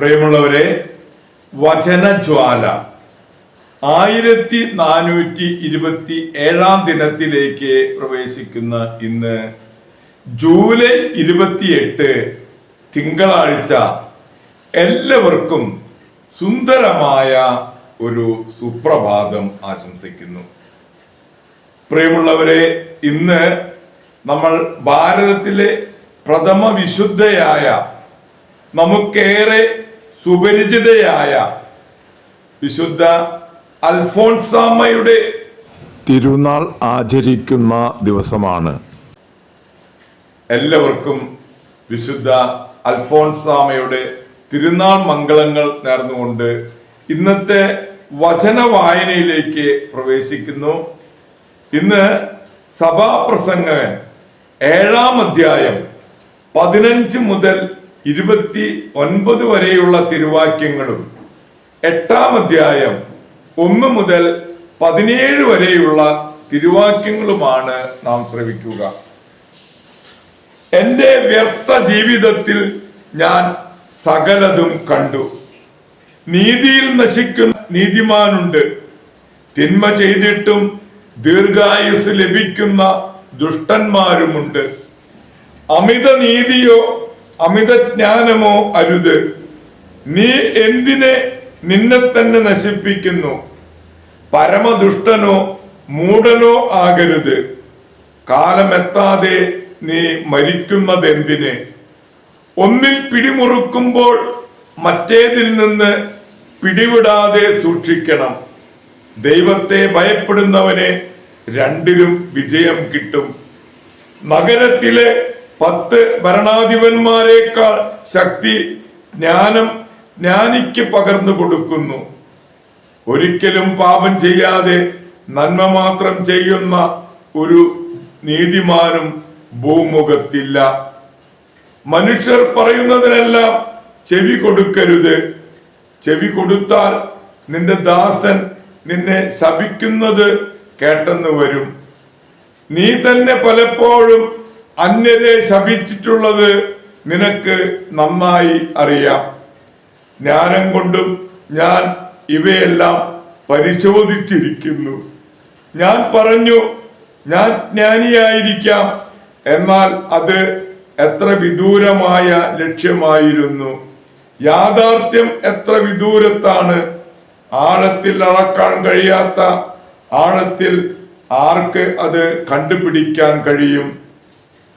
പ്രിയമുള്ളവരെ വചനജ്വാല. ആയിരത്തി നാനൂറ്റി ഇരുപത്തി ഏഴാം ദിനത്തിലേക്ക് പ്രവേശിക്കുന്ന ഇന്ന് ജൂലൈ ഇരുപത്തിയെട്ട് തിങ്കളാഴ്ച എല്ലാവർക്കും സുന്ദരമായ ഒരു സുപ്രഭാതം ആശംസിക്കുന്നു. പ്രിയമുള്ളവരെ ഇന്ന് നമ്മൾ ഭാരതത്തിലെ പ്രഥമ വിശുദ്ധയായ നമുക്കേറെ സുപരിചിതയായ വിശുദ്ധ അൽഫോൺസാമ്മയുടെ തിരുനാൾ ആചരിക്കുന്ന ദിവസമാണ്. എല്ലാവർക്കും വിശുദ്ധ അൽഫോൺസാമയുടെ തിരുനാൾ മംഗളങ്ങൾ നേർന്നുകൊണ്ട് ഇന്നത്തെ വചന വായനയിലേക്ക് പ്രവേശിക്കുന്നു. ഇന്ന് സഭാപ്രസംഗകൻ ഏഴാം അധ്യായം പതിനഞ്ച് മുതൽ ഇരുപത്തി ഒൻപത് വരെയുള്ള തിരുവാക്യങ്ങളും എട്ടാം അധ്യായം ഒന്ന് മുതൽ പതിനേഴ് വരെയുള്ള തിരുവാക്യങ്ങളുമാണ് നാം ശ്രവിക്കുക. എന്റെ വ്യർത്ഥ ജീവിതത്തിൽ ഞാൻ സകലതും കണ്ടു. നീതിയിൽ നശിക്കുന്ന നീതിമാനുണ്ട്. തിന്മ ചെയ്തിട്ടും ദീർഘായുസ് ലഭിക്കുന്ന ദുഷ്ടന്മാരുമുണ്ട്. അമിത നീതിയോ അമിത ജ്ഞാനമോ അരുത്. നീ എന്തിനെ നിന്നെ തന്നെ നശിപ്പിക്കുന്നു? പരമദുഷ്ടനോ മൂടനോ ആകരുത്. കാലമെത്താതെ നീ മരിക്കുന്നതെന്തിന്? ഒന്നിൽ പിടിമുറുക്കുമ്പോൾ മറ്റേതിൽ നിന്ന് പിടിവിടാതെ സൂക്ഷിക്കണം. ദൈവത്തെ ഭയപ്പെടുന്നവനെ രണ്ടിലും വിജയം കിട്ടും. നഗരത്തിലെ പത്ത് ഭരണാധിപന്മാരെക്കാൾ ശക്തി ജ്ഞാനം ജ്ഞാനിക്ക് പകർന്നു കൊടുക്കുന്നു. ഒരിക്കലും പാപം ചെയ്യാതെ നന്മ മാത്രം ചെയ്യുന്ന ഒരു നീതിമാനും ഭൂമുഖത്തില്ല. മനുഷ്യർ പറയുന്നതിനെല്ലാം ചെവി കൊടുക്കരുത്. ചെവി കൊടുത്താൽ നിന്റെ ദാസൻ നിന്നെ ശപിക്കുന്നത് കേട്ടെന്ന് വരും. നീ തന്നെ പലപ്പോഴും അന്യരെ ശപിച്ചിട്ടുള്ളത് നിനക്ക് നന്നായി അറിയാം. ജ്ഞാനം കൊണ്ടും ഞാൻ ഇവയെല്ലാം പരിശോധിച്ചിരിക്കുന്നു. ഞാൻ പറഞ്ഞു ഞാൻ ജ്ഞാനിയായിരിക്കാം. എന്നാൽ അത് എത്ര വിദൂരമായ ലക്ഷ്യമായിരുന്നു. യാഥാർത്ഥ്യം എത്ര വിദൂരത്താണ്. ആഴത്തിൽ അളക്കാൻ കഴിയാത്ത ആഴത്തിൽ ആർക്ക് അത് കണ്ടുപിടിക്കാൻ കഴിയും?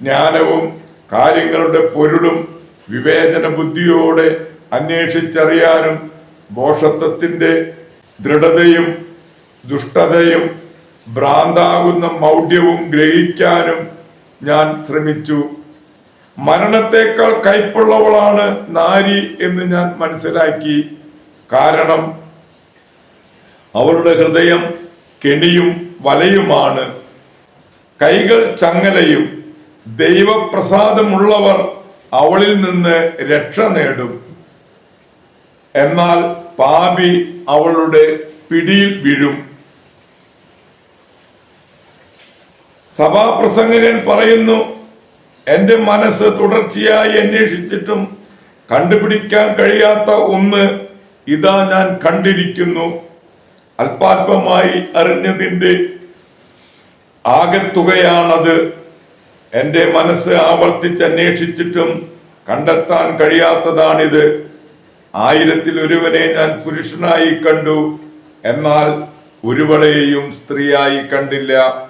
ജ്ഞാനവും കാര്യങ്ങളുടെ പൊരുളും വിവേചന ബുദ്ധിയോടെ അന്വേഷിച്ചറിയാനും ബോഷത്വത്തിന്റെ ദൃഢതയും ദുഷ്ടതയും ഭ്രാന്താകുന്ന മൗഢ്യവും ഗ്രഹിക്കാനും ഞാൻ ശ്രമിച്ചു. മരണത്തെക്കാൾ കൈപ്പുള്ളവളാണ് നാരി എന്ന് ഞാൻ മനസ്സിലാക്കി. കാരണം അവളുടെ ഹൃദയം കെണിയും വലയുമാണ്. കൈകൾ ചങ്ങലയും ദൈവപ്രസാദമുള്ളവർ അവളിൽ നിന്ന് രക്ഷ നേടും. എന്നാൽ പാപി അവളുടെ പിടിയിൽ വീഴും. സഭാപ്രസംഗകൻ പറയുന്നു എന്റെ മനസ്സ് തുടർച്ചയായി അന്വേഷിച്ചിട്ടും കണ്ടുപിടിക്കാൻ കഴിയാത്ത ഒന്ന് ഇതാ ഞാൻ കണ്ടിരിക്കുന്നു. അല്പാൽപമായി അറിഞ്ഞതിന്റെ ആകത്തുകയാണത് എന്റെ മനസ്സ് ആവർത്തിച്ച് അന്വേഷിച്ചിട്ടും കണ്ടെത്താൻ കഴിയാത്തതാണിത്. ആയിരത്തിൽ ഒരുവനെ ഞാൻ പുരുഷനായി കണ്ടു. എന്നാൽ ഒരുവളെയും സ്ത്രീയായി കണ്ടില്ല.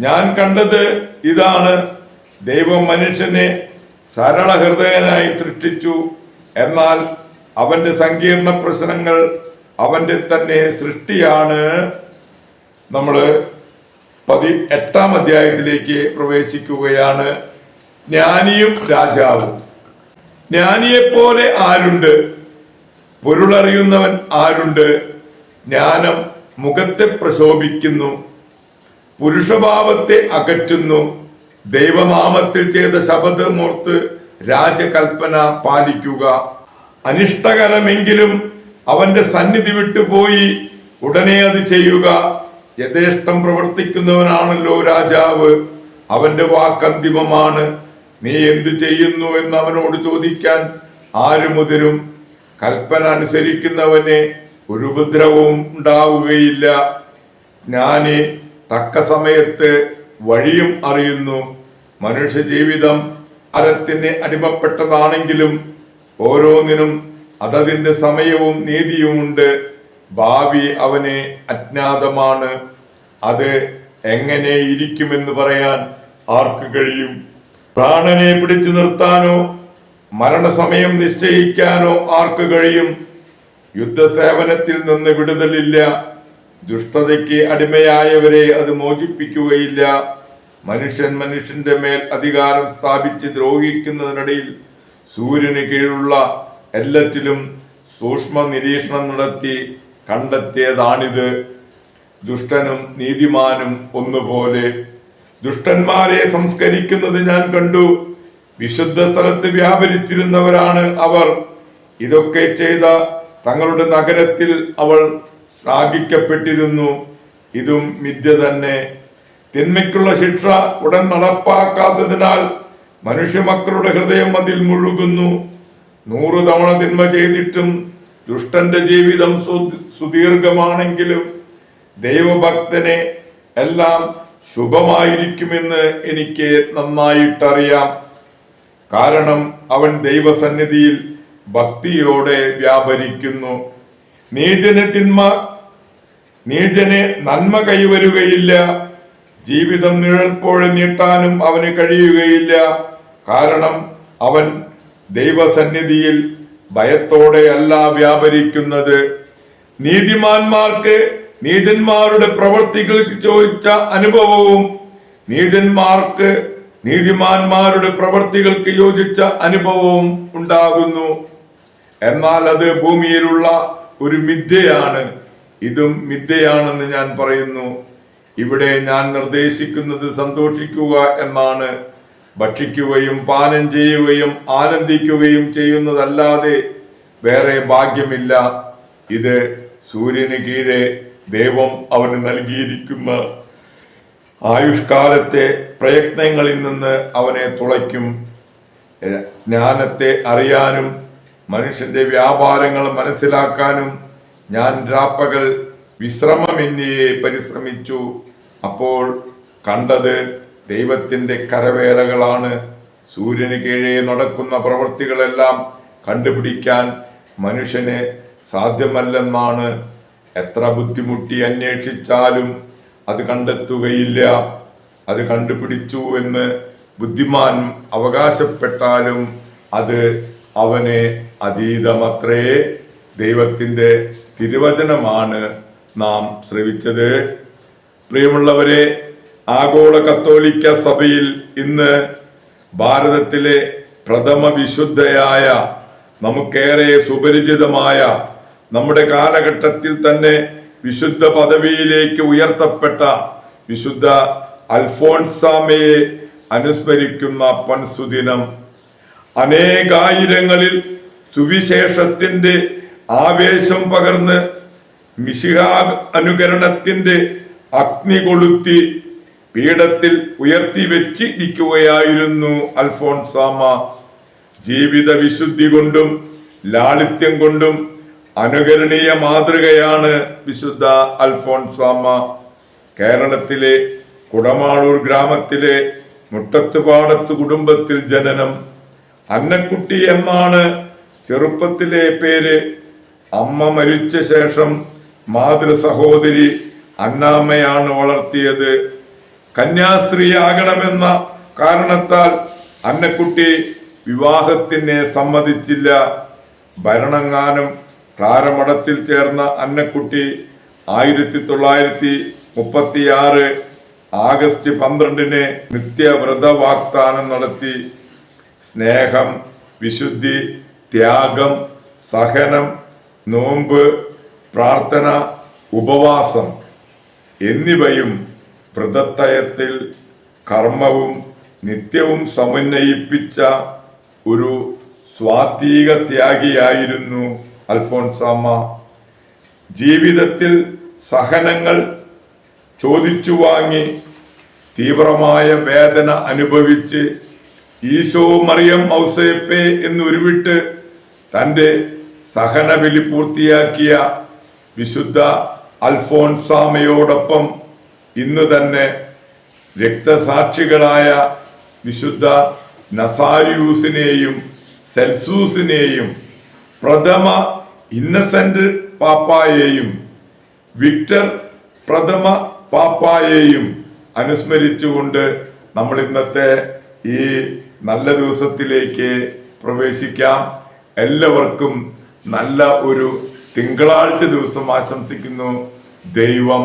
ഞാൻ കണ്ടത് ഇതാണ്. ദൈവം മനുഷ്യനെ സരള ഹൃദയനായി സൃഷ്ടിച്ചു. എന്നാൽ അവന്റെ സങ്കീർണ പ്രശ്നങ്ങൾ അവന്റെ തന്നെ സൃഷ്ടിയാണ്. നമ്മൾ പതി എട്ടാം അധ്യായത്തിലേക്ക് പ്രവേശിക്കുകയാണ് ജ്ഞാനിയും രാജാവും. ജ്ഞാനിയെ പോലെ ആരുണ്ട്? പൊരുളറിയുന്നവൻ ആരുണ്ട്? ജ്ഞാനം മുഖത്തെ പ്രശോഭിക്കുന്നു പുരുഷഭാവത്തെ അകറ്റുന്നു ദൈവനാമത്തിൽ ചെയ്ത ശബ്ദമോർത്ത് രാജകൽപ്പന പാലിക്കുക. അനിഷ്ടകരമെങ്കിലും അവന്റെ സന്നിധി വിട്ടുപോയി ഉടനെ അത് ചെയ്യുക. യഥേഷ്ടം പ്രവർത്തിക്കുന്നവനാണല്ലോ രാജാവ്. അവന്റെ വാക്ക് അന്തിമമാണ് നീ എന്ത് ചെയ്യുന്നു എന്ന് അവനോട് ചോദിക്കാൻ ആര് മുതിരും കൽപ്പന അനുസരിക്കുന്നവനെ ഒരു ഉപദ്രവവും ഉണ്ടാവുകയില്ല. ഞാൻ തക്ക സമയത്ത് വഴിയും അറിയുന്നു. മനുഷ്യ ജീവിതം അരത്തിന് അടിമപ്പെട്ടതാണെങ്കിലും ഓരോന്നിനും അതതിന്റെ സമയവും നീതിയുമുണ്ട്. ഭാവി അവന് അജ്ഞാതമാണ്. അത് എങ്ങനെ ഇരിക്കുമെന്ന് പറയാൻ ആർക്ക് കഴിയും? പ്രാണനെ പിടിച്ചു നിർത്താനോ മരണസമയം നിശ്ചയിക്കാനോ ആർക്ക് കഴിയും? യുദ്ധസേവനത്തിൽ നിന്ന് വിടുതലില്ല. ദുഷ്ടതയ്ക്ക് അടിമയായവരെ അത് മോചിപ്പിക്കുകയില്ല. മനുഷ്യൻ മനുഷ്യന്റെ മേൽ അധികാരം സ്ഥാപിച്ച് ദ്രോഹിക്കുന്നതിനിടയിൽ സൂര്യന് കീഴുള്ള എല്ലാറ്റിലും സൂക്ഷ്മ നിരീക്ഷണം നടത്തി കണ്ടെത്തിയതാണിത്. ദുഷ്ടനും നീതിമാനും ഒന്നുപോലെ ദുഷ്ടന്മാരെ സംസ്കരിക്കുന്നത് ഞാൻ കണ്ടു. വിശുദ്ധ സ്ഥലത്ത് വ്യാപരിച്ചിരുന്നവരാണ് അവർ. ഇതൊക്കെ ചെയ്ത തങ്ങളുടെ നഗരത്തിൽ അവൾ ശ്ലാഘിക്കപ്പെട്ടിരുന്നു. ഇതും മിഥ്യ തന്നെ. തിന്മയ്ക്കുള്ള ശിക്ഷ ഉടൻ നടപ്പാക്കാത്തതിനാൽ മനുഷ്യമക്കളുടെ ഹൃദയം അതിൽ മുഴുകുന്നു. നൂറു തവണ തിന്മ ചെയ്തിട്ടും ദുഷ്ടന്റെ ജീവിതം സുദീർഘമാണെങ്കിലും ദൈവഭക്തനെ എല്ലാം ശുഭമായിരിക്കുമെന്ന് എനിക്ക് നന്നായിട്ടറിയാം. കാരണം അവൻ ദൈവസന്നിധിയിൽ ഭക്തിയോടെ വ്യാപരിക്കുന്നു. നീചന് തിന്മ നീചന് നന്മ കൈവരുകയില്ല. ജീവിതം നിഴൽപ്പോഴെ നീട്ടാനും അവന് കഴിയുകയില്ല. കാരണം അവൻ ദൈവസന്നിധിയിൽ ഭയത്തോടെയല്ല വ്യാപരിക്കുന്നത്. നീതിമാന്മാർക്ക് നീതന്മാരുടെ പ്രവർത്തികൾക്ക് ചോദിച്ച അനുഭവവും നീതന്മാർക്ക് നീതിമാന്മാരുടെ പ്രവർത്തികൾക്ക് യോജിച്ച അനുഭവവും ഉണ്ടാകുന്നു. എന്നാൽ അത് ഭൂമിയിലുള്ള ഒരു മിഥ്യയാണ്. ഇതും മിഥ്യയാണെന്ന് ഞാൻ പറയുന്നു. ഇവിടെ ഞാൻ നിർദ്ദേശിക്കുന്നത് സന്തോഷിക്കുക എന്നാണ്. ഭക്ഷിക്കുകയും പാനം ചെയ്യുകയും ആനന്ദിക്കുകയും ചെയ്യുന്നതല്ലാതെ വേറെ ഭാഗ്യമില്ല. ഇത് സൂര്യന് കീഴെ ദൈവം അവന് നൽകിയിരിക്കുന്ന ആയുഷ്കാലത്തെ പ്രയത്നങ്ങളിൽ നിന്ന് അവനെ തുളയ്ക്കും. ജ്ഞാനത്തെ അറിയാനും മനുഷ്യന്റെ വ്യാപാരങ്ങൾ മനസ്സിലാക്കാനും ഞാൻ രാപ്പകൽ വിശ്രമമെന്നിയെ പരിശ്രമിച്ചു. അപ്പോൾ കണ്ടത് ദൈവത്തിന്റെ കരവേലകളാണ് സൂര്യന് കീഴേ നടക്കുന്ന പ്രവൃത്തികളെല്ലാം കണ്ടുപിടിക്കാൻ മനുഷ്യന് സാധ്യമല്ലെന്നാണ്. എത്ര ബുദ്ധിമുട്ടി അന്വേഷിച്ചാലും അത് കണ്ടെത്തുകയില്ല. അത് കണ്ടുപിടിച്ചു എന്ന് ബുദ്ധിമാൻ അവകാശപ്പെട്ടാലും അത് അവനെ അതീതമത്രേ. ദൈവത്തിന്റെ തിരുവചനമാണ് നാം ശ്രവിച്ചത്. പ്രിയമുള്ളവരെ ആഗോള കത്തോലിക്ക സഭയിൽ ഇന്ന് ഭാരതത്തിലെ പ്രഥമ വിശുദ്ധയായ നമുക്കേറെ സുപരിചിതമായ നമ്മുടെ കാലഘട്ടത്തിൽ തന്നെ വിശുദ്ധ പദവിയിലേക്ക് ഉയർത്തപ്പെട്ട വിശുദ്ധ അൽഫോൺസാമയെ അനുസ്മരിക്കുന്ന പൻസുദിനം അനേകായിരങ്ങളിൽ സുവിശേഷത്തിന്റെ ആവേശം പകർന്ന് മിശിഹാ അനുകരണത്തിന്റെ അഗ്നി കൊളുത്തി പീഠത്തിൽ ഉയർത്തി വെച്ചിരിക്കുകയായിരുന്നു അൽഫോൺസാമ. ജീവിത വിശുദ്ധി കൊണ്ടും ലാളിത്യം കൊണ്ടും അനുകരണീയ മാതൃകയാണ് വിശുദ്ധ അൽഫോൺസാമ. കേരളത്തിലെ കുടമാളൂർ ഗ്രാമത്തിലെ മുട്ടത്തുപാടത്ത് കുടുംബത്തിൽ ജനനം. അന്നക്കുട്ടി എന്നാണ് ചെറുപ്പത്തിലെ പേര്. അമ്മ മരിച്ച ശേഷം മാതൃ സഹോദരി അന്നാമ്മയാണ് വളർത്തിയത്. കന്യാസ്ത്രീയാകണമെന്ന കാരണത്താൽ അന്നക്കുട്ടി വിവാഹത്തിനെ സമ്മതിച്ചില്ല. ഭരണങ്ങാനം പ്രാരമഠത്തിൽ ചേർന്ന അന്നക്കുട്ടി ആയിരത്തി തൊള്ളായിരത്തി മുപ്പത്തി ആറ് ആഗസ്റ്റ് പന്ത്രണ്ടിന് നിത്യവ്രത വാഗ്ദാനം നടത്തി. സ്നേഹം വിശുദ്ധി ത്യാഗം സഹനം നോമ്പ് പ്രാർത്ഥന ഉപവാസം എന്നിവയും വ്രതത്തയത്തിൽ കർമ്മവും നിത്യവും സമന്വയിപ്പിച്ച ഒരു സ്വാത്വീക ത്യാഗിയായിരുന്നു അൽഫോൺസാമ്മ. ജീവിതത്തിൽ സഹനങ്ങൾ ചോദിച്ചു വാങ്ങി തീവ്രമായ വേദന അനുഭവിച്ച് ഈശോ മറിയം ഔസേപ്പെ എന്ന് ഉരുവിട്ട് തന്റെ സഹനബലി പൂർത്തിയാക്കിയ വിശുദ്ധ അൽഫോൻസാമയോടൊപ്പം ഇന്ന് തന്നെ രക്തസാക്ഷികളായ വിശുദ്ധ നസാരിയൂസിനെയും സെൽസൂസിനെയും പ്രഥമ ഇന്നസെന്റ് പാപ്പായെയും വിക്ടർ പ്രഥമ പാപ്പായെയും അനുസ്മരിച്ചുകൊണ്ട് നമ്മൾ ഇന്നത്തെ ഈ നല്ല ദിവസത്തിലേക്ക് പ്രവേശിക്കാം. എല്ലാവർക്കും നല്ല ഒരു തിങ്കളാഴ്ച ദിവസം ആശംസിക്കുന്നു. ദൈവം